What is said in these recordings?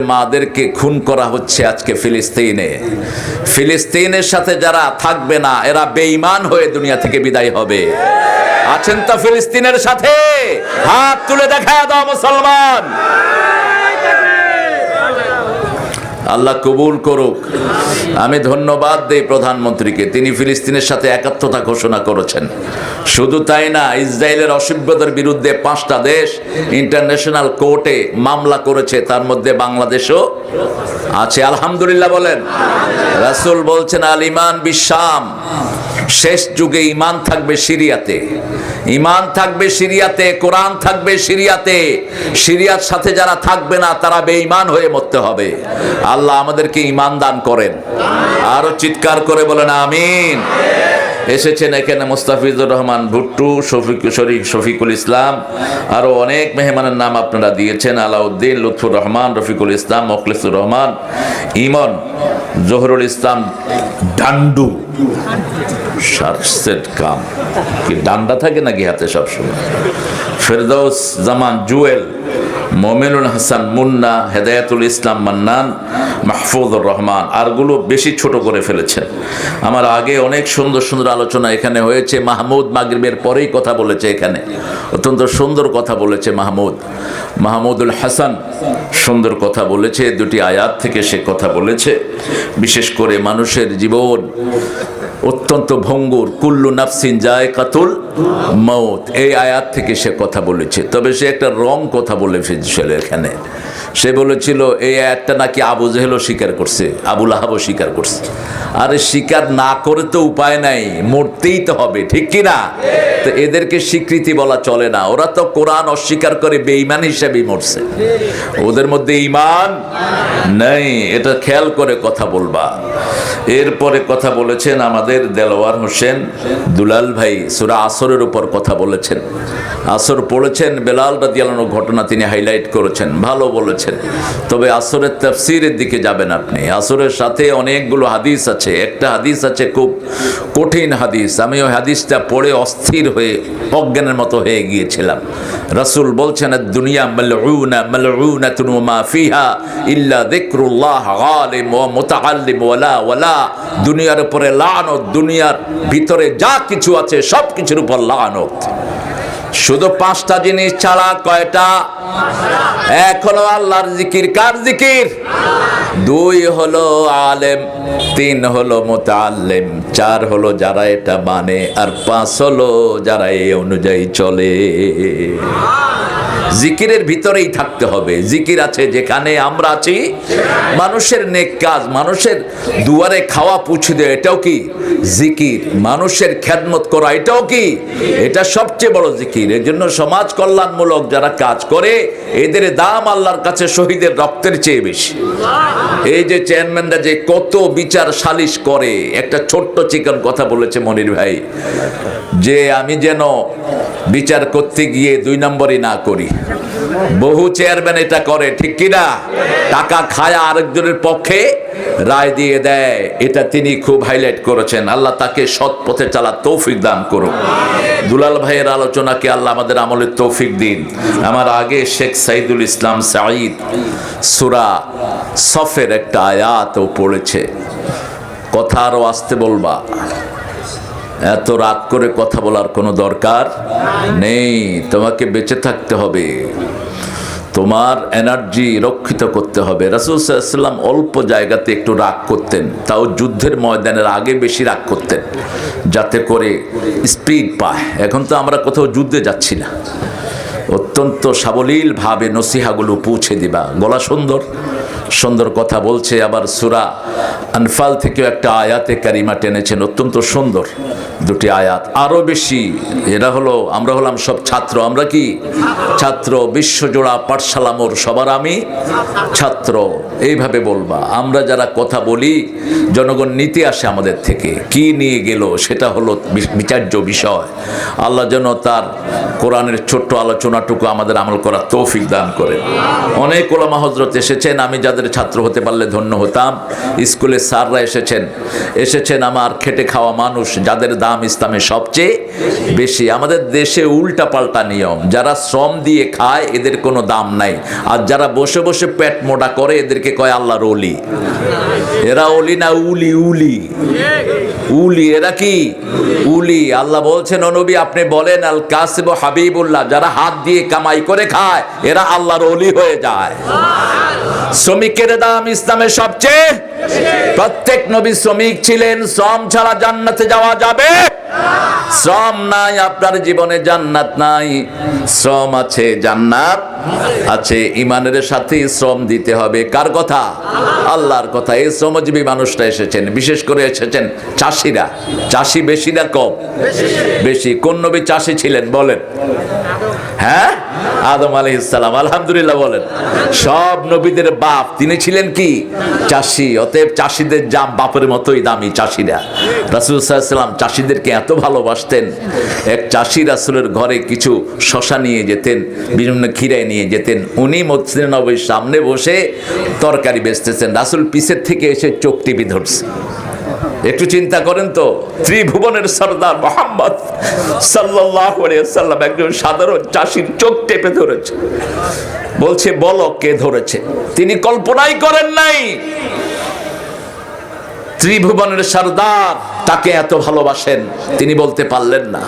মাদেরকে খুন করা হচ্ছে আজকে ফিলিস্তিনে। ফিলিস্তিনের সাথে যারা থাকবে না, এরা বেঈমান হয়ে দুনিয়া থেকে বিদায় হবে। আছেন তো ফিলিস্তিনের সাথে? হাত তুলে দেখা দাও মুসলমান। আল্লাহ কবুল করুক। আমি ধন্যবাদ দেই প্রধানমন্ত্রীকে। তিনি ফিলিস্তিনের সাথে একাত্মতা ঘোষণা করেছেন। শুধু তাই না, ইসরায়েলের অসভ্যতার বিরুদ্ধে পাঁচটা দেশ ইন্টারন্যাশনাল কোর্টে মামলা করেছে। তার মধ্যে বাংলাদেশও আছে। আলহামদুলিল্লাহ বলেন। রাসূল বলছেন আল ইমান বিশ্বাম শেষ যুগে ইমান থাকবে সিরিয়াতে। ইমান থাকবে সিরিয়াতে, কোরআন থাকবে সিরিয়াতে। সিরিয়ার সাথে যারা থাকবে না, তারা বেঈমান হয়ে মরতে হবে। আল্লাহ আমাদেরকে ইমান দান করেন। আরও চিৎকার করে বলেন, আমিন। এসেছেন এখানে মুস্তাফিজুর রহমান ভুট্টু, শফিক, শরীফ শফিকুল ইসলাম আরও অনেক মেহমানের নাম আপনারা দিয়েছেন, আলাউদ্দিন, লুৎফুর রহমান, রফিকুল ইসলাম, মখলিসুর রহমান, ইমন জহরুল ইসলাম ডান্ডু। শার্টসেট কাম। কি ডান্ডা থাকে নাকি হাতে সবসময়? ফেরদৌস জামান জুয়েল। মোমেনুল হাসান মুন্না, হেদায়াতুল ইসলাম মান্নান, মাহফুজুর রহমান, আরগুলো বেশি ছোট করে ফেলেছেন। আমার আগে অনেক সুন্দর সুন্দর আলোচনা এখানে হয়েছে, মাহমুদ মাগরিবের পরেই কথা বলেছে এখানে। অত্যন্ত সুন্দর কথা বলেছে মাহমুদ। মাহমুদুল হাসান সুন্দর কথা বলেছে, দুটি আয়াত থেকে সে কথা বলেছে। বিশেষ করে মানুষের জীবন অত্যন্ত ভঙ্গুর, কুল্লু নাফসিন যায় কাতুল মৌত এই আয়াত থেকে সে কথা বলেছে। তবে সে একটা রং কথা বলে ফেলছিল এখানে। সে বলেছিল, এই আয়াতটা নাকি আবু জেহেলও স্বীকার করছে আবুল আহাবও স্বীকার করছে। আরে স্বীকার না করে তো উপায় নাই, মরতেই তো হবে, ঠিক কি না? তো এদেরকে স্বীকৃতি বলা চলে না, ওরা তো কোরআন অস্বীকার করে বেঈমান হিসেবেই মরছে। ওদের মধ্যে ইমান নেই, এটা খেয়াল করে কথা বলবা। এরপরে কথা বলেছেন আমাদের দেলোয়ার হোসেন দুলাল ভাই, সুরা আসরের উপর কথা বলেছেন। আসর পড়েছেন, বেলাল রাদিয়ালানো ঘটনা তিনি হাইলাইট করেছেন, ভালো বলেছেন। তবে আসরের তাফসিরের দিকে যাবেন আপনি। আসরের সাথে অনেকগুলো হাদিস আছে। একটা হাদিস আছে খুব কঠিন হাদিস। আমি ওই হাদিসটা পড়ে অস্থির হয়ে অজ্ঞানের মতো হয়ে গিয়েছিলাম। রাসূল বলছেন দুনিয়া মালউনা, মালউনাতুন ওয়া মা ফিহা ইল্লা যিকরুল্লাহ গালিম ওয়া মুতাআল্লিম ওয়ালা ওয়ালা দুনিয়ার উপরে লানত, দুনিয়ার ভিতরে যা কিছু আছে সব কিছুর উপর লানত। শুধু পাঁচটা জিনিস ছাড়া কয়টা? হলো আল্লাহর জিকির, কার জিকির? দুই হলো আলেম, তিন হলো মোতাল্লেম চার হলো যারা এটা মানে আর পাঁচ হলো যারা এই অনুযায়ী চলে। জিকিরের ভিতরেই থাকতে হবে। জিকির আছে যেখানে আমরা আছি। মানুষের নেক কাজ, মানুষের দুয়ারে খাওয়া পুছে দেয় এটাও কি জিকির? মানুষের খ্যাদমত করা, এটাও কি? এটা সবচেয়ে বড় জিকির। এর জন্য সমাজ কল্যাণমূলক যারা কাজ করে, এদের দাম আল্লাহর কাছে শহীদের রক্তের চেয়ে বেশি। এই যে চেয়ারম্যানরা যে কত বিচার সালিশ করে, একটা ছোট্ট চিকন কথা বলেছে মনির ভাই, যে আমি যেন বিচার করতে গিয়ে দুই নম্বরই না করি। বহু চেয়ারম্যান এটা করে, ঠিক কিনা? টাকা খায় আরেকজনের পক্ষে, রায় দিয়ে দেয়। এটা তিনি খুব হাইলাইট করেছেন। আল্লাহ তাকে সৎ পথে চালা তৌফিক দান করুক। দুলাল ভাইয়ের আলোচনাকে আল্লাহ আমাদের আমলের তৌফিক দিন। আমার আগে শেখ সাইদুল ইসলাম সাঈদ সুরা সফের একটা আয়াতও পড়েছে। কথা আরও আসতে বলবা। এত রাগ করে কথা বলার কোনো দরকার নেই। তোমাকে বেঁচে থাকতে হবে। তোমার এনার্জি রক্ষিত করতে হবে। রাসুল সাল্লাম অল্প জায়গাতে একটু রাগ করতেন। তাও যুদ্ধের ময়দানের আগে বেশি রাগ করতেন, যাতে করে স্পিড পায়। এখন তো আমরা কোথাও যুদ্ধে যাচ্ছি না। অত্যন্ত সাবলীলভাবে নসিহাগুলো পৌঁছে দিবা। গলা সুন্দর। সুন্দর কথা বলছে আবার সুরা আনফাল থেকেও একটা আয়াতে কারিমা টেনেছেন, অত্যন্ত সুন্দর দুটি আয়াত। আরও বেশি, এরা হলো, আমরা হলাম সব ছাত্র, আমরা কি? ছাত্র, বিশ্বজোড়া পাঠশালা মোর সবার আমি ছাত্র, এইভাবে বলবা। আমরা যারা কথা বলি, জনগণ নিতে আসে আমাদের থেকে, কি নিয়ে গেল সেটা হলো বিচার্য বিষয়। আল্লাহ যেন তার কোরআনের ছোট্ট আলোচনাটুকু আমাদের আমল করার তৌফিক দান করে অনেক ওলামা হজরত এসেছেন, আমি যাদের আপনাদের ছাত্র হতে পারলে ধন্য হতাম। স্কুলে স্যাররা এসেছেন। এসেছেন আমার খেটে খাওয়া মানুষ, যাদের দাম ইসলামে সবচেয়ে বেশি। আমাদের দেশে উল্টা পাল্টা নিয়ম, যারা শ্রম দিয়ে খায়, এদের কোনো দাম নাই। আর যারা বসে বসে পেট মোটা করে, এদেরকে কয় আল্লাহর অলি এরা অলি না উলি উলি। উলি, এরা কি? উলি। আল্লাহ বলছেন নবী, আপনি বলেন, আল কাসিব হাবিবুল্লাহ, যারা হাত দিয়ে কামাই করে খায়, এরা আল্লাহর অলি হয়ে যায়। শ্রমিকের দাম ইসলামের সবচেয়ে প্রত্যেক নবী শ্রমিক ছিলেন, শ্রম ছাড়া জান্নাতে যাওয়া যাবে শ্রম নাই, আপনার জীবনে জান্নাত নাই। শ্রম আছে, জান্নাত আছে। ইমানের সাথে শ্রম দিতে হবে। কার কথা? আল্লাহর কথা। এই শ্রমজীবী মানুষটা এসেছেন, বিশেষ করে এসেছেন চাষিরা। চাষি বেশি না কম? বেশি। কোন নবী চাষি ছিলেন? বলেন। হ্যাঁ? আদম আলী ইসলাম আলহামদুলিল্লাহ বলেন। সব নবীদের বাপ, তিনি ছিলেন কি? চাষি, অতএব চাষিদের জাম বাপের মতোই দামি চাষিরা। রাসুল সাল্লাম চাষিদেরকে এত ভালোবাসতেন। এক চাষি রাসুলের ঘরে কিছু শশা নিয়ে যেতেন, বিভিন্ন খিরায় নিয়ে যেতেন। উনি মসজিদ নবীর সামনে বসে তরকারি বেচতেছেন। রাসুল পিসের থেকে এসে চোখ টিপি ধরছে। একটু চিন্তা করেন তো, ত্রিভুবনের সর্দার মোহাম্মদ সাল্লাম একজন সাধারণ চাষির চোখ টেপে ধরেছে। বলছে, বলো কে ধরেছে? তিনি কল্পনাই করেন নাই। ত্রিভুবনের সর্দার তাকে এত ভালোবাসেন, তিনি বলতে পারলেন না।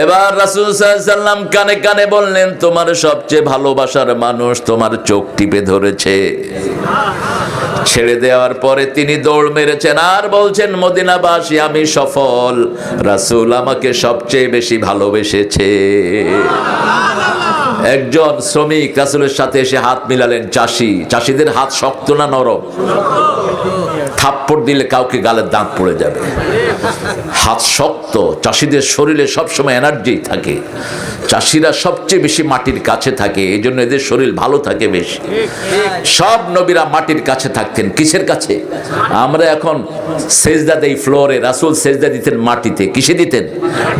এবার রাসুল সাল্লাম কানে কানে বললেন, তোমার সবচেয়ে ভালোবাসার মানুষ তোমার চোখ টিপে ধরেছে। ছেড়ে দেওয়ার পরে তিনি দৌড় মেরেছেন আর বলছেন, মদিনাবাসী, আমি সফল। রাসুল আমাকে সবচেয়ে বেশি ভালোবেসেছে। একজন শ্রমিক রাসুলের সাথে এসে হাত মিলালেন, চাষি, চাষিদের হাত শক্ত না নরম? থাপ্পড় দিলে কাউকে গালের দাঁত পড়ে যাবে। হাত শক্ত, চাষিদের শরীরে সবসময় এনার্জি থাকে। চাষিরা সবচেয়ে বেশি মাটির কাছে থাকে এই জন্য এদের শরীর ভালো থাকে বেশি। সব নবীরা মাটির কাছে থাকতেন। কিসের কাছে? আমরা এখন সেজদা দেই ফ্লোরে। রাসুল সেজদা দিতেন মাটিতে। কিসে দিতেন?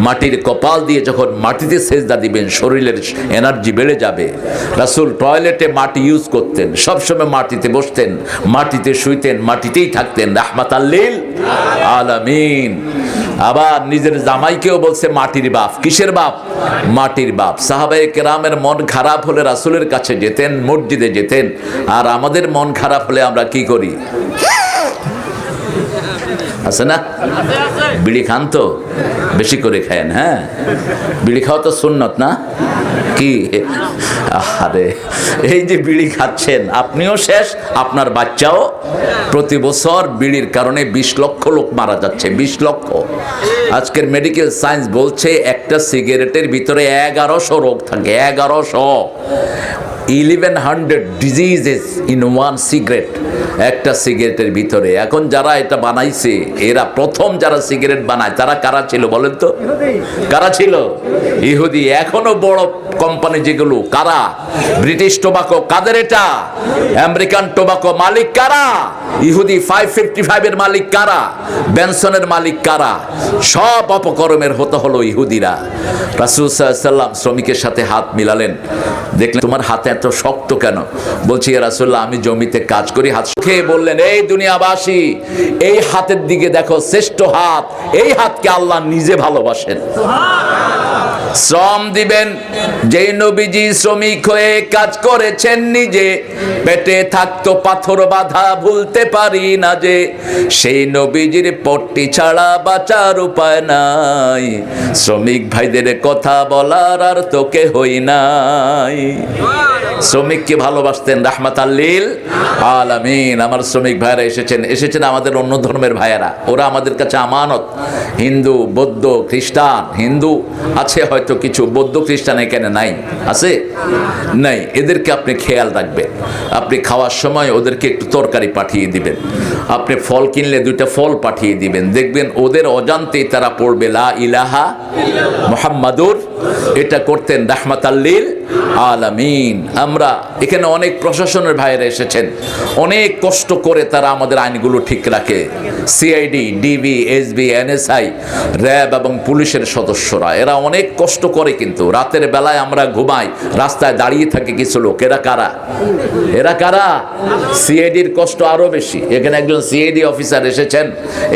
মাটির কপাল দিয়ে যখন মাটিতে সেজদা দিবেন, শরীরের এনার্জি বেড়ে যাবে। রাসুল টয়লেটে মাটি ইউজ করতেন। সবসময় মাটিতে বসতেন, মাটিতে শুইতেন, মাটিতেই থাকতেন। রাহমাত আল্লিল আলামিন। আবার নিজের জামাইকেও বলছে, মাটির বাপ। কিসের বাপ? মাটির বাপ। সাহাবাই কেরামের মন খারাপ হলে রাসুলের কাছে যেতেন, মসজিদে যেতেন। আর আমাদের মন খারাপ হলে আমরা কি করি? আছে না? বিড়ি খান তো? বেশি করে খায়েন হ্যাঁ? বিড়ি খাওয়া তো সুন্নত না? কি? আরে এই যে বিড়ি খাচ্ছেন, আপনিও শেষ, আপনার বাচ্চাও প্রতি বছর বিড়ির কারণে বিশ লক্ষ লোক মারা যাচ্ছে, বিশ লক্ষ। আজকের মেডিকেল সায়েন্স বলছে একটা সিগারেটের ভিতরে এগারোশো রোগ থাকে, এগারোশো। Eleven hundred diseases in one cigarette একটা সিগারেটের ভিতরে। এখন যারা এটা বানাইছে এরা প্রথম যারা সিগারেট বানায় তারা কারা ছিল বলেন তো? কারা ছিল? ইহুদি। এখনও বড় কোম্পানি যেগুলো কারা? ব্রিটিশ টোবাকো কাদের এটা? আমেরিকান টোবাকো মালিক কারা? ইহুদি ফাইভ ফিফটি ফাইভের মালিক কারা? বেনসনের মালিক কারা? সব অপকর্মের হতে হলো ইহুদিরা। রাসুল সাল্লাম শ্রমিকের সাথে হাত মিলালেন। দেখলেন তোমার হাতে এত শক্ত কেন? বলছি রাসুল্লাহ আমি জমিতে কাজ করি। হাত খেয়ে বললেন, এই দুনিয়াবাসী, এই হাতের দিকে দেখো শ্রেষ্ঠ হাত। এই হাতকে আল্লাহ নিজে ভালোবাসেন। শ্রম দিবেন। যেই নবীজি শ্রমিক হয়ে কাজ করেছেন নিজে, পেটে থাকতো পাথর বাধা, ভুলতে পারি না যে, সেই নবীজির পট্টি ছাড়া বাঁচার উপায় নাই। শ্রমিক ভাইদের কথা বলার আর তোকে হই নাই। শ্রমিককে ভালোবাসতেন রাহমাত আল্লিল আলামিন। আমার শ্রমিক ভাইয়েরা এসেছেন এসেছেন আমাদের অন্য ধর্মের ভাইয়েরা। ওরা আমাদের কাছে আমানত। হিন্দু, বৌদ্ধ, খ্রিস্টান, হিন্দু আছে হয়তো। কিছু বৌদ্ধ খ্রিস্টান এখানে নাই। আছে? নাই। এদেরকে আপনি খেয়াল রাখবেন। আপনি খাওয়ার সময় ওদেরকে একটু তরকারি পাঠিয়ে দিবেন। আপনি ফল কিনলে দুইটা ফল পাঠিয়ে দিবেন। দেখবেন ওদের অজান্তেই তারা পড়বে, লা ইলাহা মোহাম্মদুর, এটা করতেন রাহমাত আল্লিল আলামিন। আমরা এখানে অনেক প্রশাসনের ভাইয়েরা এসেছেন। অনেক কষ্ট করে তারা আমাদের আইনগুলো ঠিক রাখে। CID, DB, SB, NSI, RAB এবং পুলিশের সদস্যরা। এরা অনেক কষ্ট করে কিন্তু। রাতের বেলায় আমরা ঘুমাই, রাস্তায় দাঁড়িয়ে থাকে কিছু লোক। এরা কারা? এরা কারা? সিআইডির কষ্ট আরও বেশি। এখানে একজন সিআইডি অফিসার এসেছেন,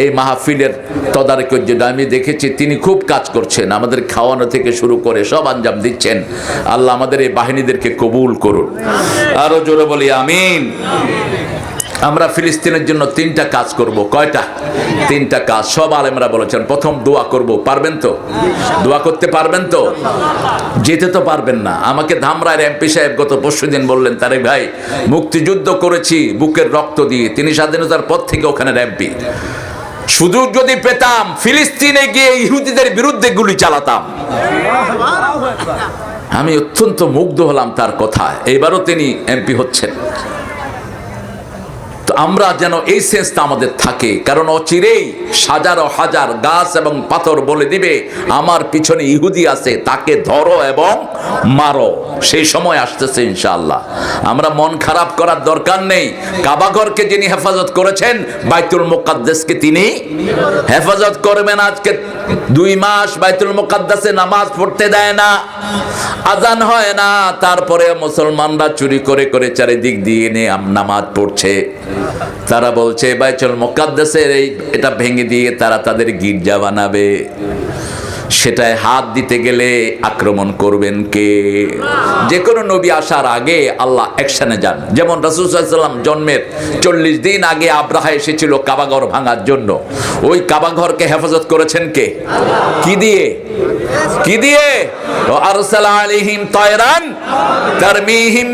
এই মাহফিলের তদারকের জন্য। আমি দেখেছি তিনি খুব কাজ করছেন, আমাদের খাওয়ানো থেকে শুরু করে সব আঞ্জাম দিচ্ছেন। আল্লাহ আমাদের এই বাহিনীদেরকে কবুল করুন। আরও জোরে বলি, আমিন। আমরা ফিলিস্তিনের জন্য তিনটা কাজ করব। কয়টা? তিনটা কাজ। সব আলেমরা বলেছেন, প্রথম দোয়া করব। পারবেন তো? দোয়া করতে পারবেন তো? যেতে তো পারবেন না। আমাকে ধামরায়ের এমপি সাহেব গত পরশু দিন বললেন তারে ভাই, মুক্তিযুদ্ধ করেছি, বুকের রক্ত দিয়ে। তিনি স্বাধীনতার পর থেকে ওখানে এমপি। সুযোগ যদি পেতাম, ফিলিস্তিনে গিয়ে ইহুদিদের বিরুদ্ধে গুলি চালাতাম। আমি অত্যন্ত মুগ্ধ হলাম তার কথায়। এবারও তিনি এমপি হচ্ছেন। আমরা যেন এই সেন্সটা আমাদের থাকে। কারণ অচিরেই হাজারো হাজার গাছ এবং পাথর বলে দিবে, আমার পিছনে ইহুদি আছে, তাকে ধরো এবং মারো। সেই সময় আসতেছে ইনশাআল্লাহ। আমরা মন খারাপ করার দরকার নেই। কাবাঘরকে যিনি হেফাজত করেছেন, বাইতুল মোকাদ্দেসকে তিনি হেফাজত করবেন আজকে। দুই মাস বাইতুল মোকাদ্দাসে নামাজ পড়তে দেয় না, আজান হয় না। তারপরে মুসলমানরা চুরি করে করে চারিদিক দিয়ে নিয়ে নামাজ পড়ছে। তারা বলছে, বাইতুল মোকাদ্দাসের এই, এটা ভেঙে দিয়ে তারা তাদের গির্জা বানাবে। সেটায় হাত দিতে গেলে আক্রমণ করবেন কে? যে কোনো নবী আসার আগে আল্লাহ অ্যাকশনে যান। যেমন রাসুসাল্লাম জন্মের চল্লিশ দিন আগে আব্রাহা এসেছিল কাবাঘর ভাঙার জন্য। ওই কাবাঘরকে হেফাজত করেছেন কে? কি দিয়ে? কি দিয়ে? আলাইহিম তায়রান, তারমিহিম